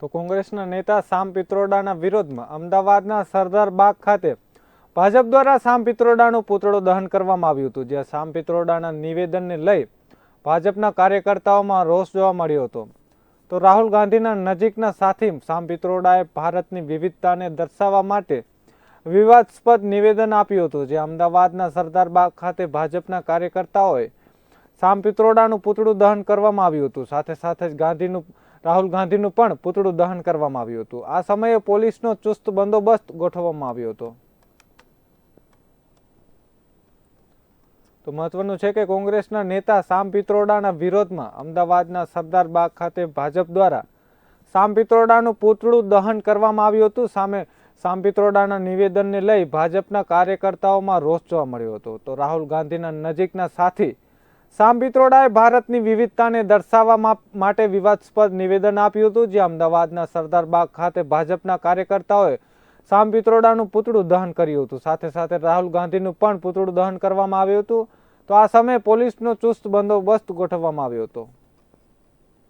તો કોંગ્રેસના નેતા સામ પિત્રોડાના વિરોધમાં અમદાવાદના સરદાર બાગ ખાતે ભાજપ દ્વારા સામ પિત્રોડાનું પુતળો દહન કરવામાં આવ્યું હતું, જ્યાં સામ પિત્રોડાના નિવેદનને લઈ ભાજપના કાર્યકર્તાઓમાં રોષ જોવા મળ્યો હતો. તો રાહુલ ગાંધીના નજીકના સાથી સામ પિત્રોડાએ ભારતની વિવિધતાને દર્શાવવા માટે વિવાદાસ્પદ નિવેદન આપ્યું હતું, જે અમદાવાદના સરદાર બાગ ખાતે ભાજપના કાર્યકર્તાઓએ સામ પિત્રોડાનું પૂતળું દહન કરવામાં આવ્યું હતું. સાથે સાથે જ ગાંધીનું રાહુલ ગાંધીનું પણ પૂતળું દહન કરવામાં આવ્યું હતું. આ સમયે પોલીસનો ચુસ્ત બંદોબસ્ત ગોઠવવામાં આવ્યો હતો. તો મહત્વનું છે કે કોંગ્રેસના નેતા સામ પિત્રોડાના વિરોધમાં અમદાવાદના સરદાર બાગ ખાતે ભાજપ દ્વારા સામ પિત્રોડાનું પૂતળું દહન કરવામાં આવ્યું હતું. સામે સામ પિત્રોડાના નિવેદનને લઈ ભાજપના કાર્યકર્તાઓમાં રોષ જોવા મળ્યો હતો. તો રાહુલ ગાંધીના નજીકના સાથી સામ પિત્રોડાએ ભારતની વિવિધતાને દર્શાવવા માટે વિવાદાસ્પદ નિવેદન આપ્યું હતું, જે અમદાવાદના સરદાર બાગ ખાતે ભાજપના કાર્યકર્તાઓએ સામ પિત્રોડાનું પૂતળું દહન કર્યું હતું. સાથે સાથે રાહુલ ગાંધીનું પણ પૂતળું દહન કરવામાં આવ્યું હતું. તો આ સમયે પોલીસનો ચુસ્ત બંદોબસ્ત ગોઠવવામાં આવ્યો હતો.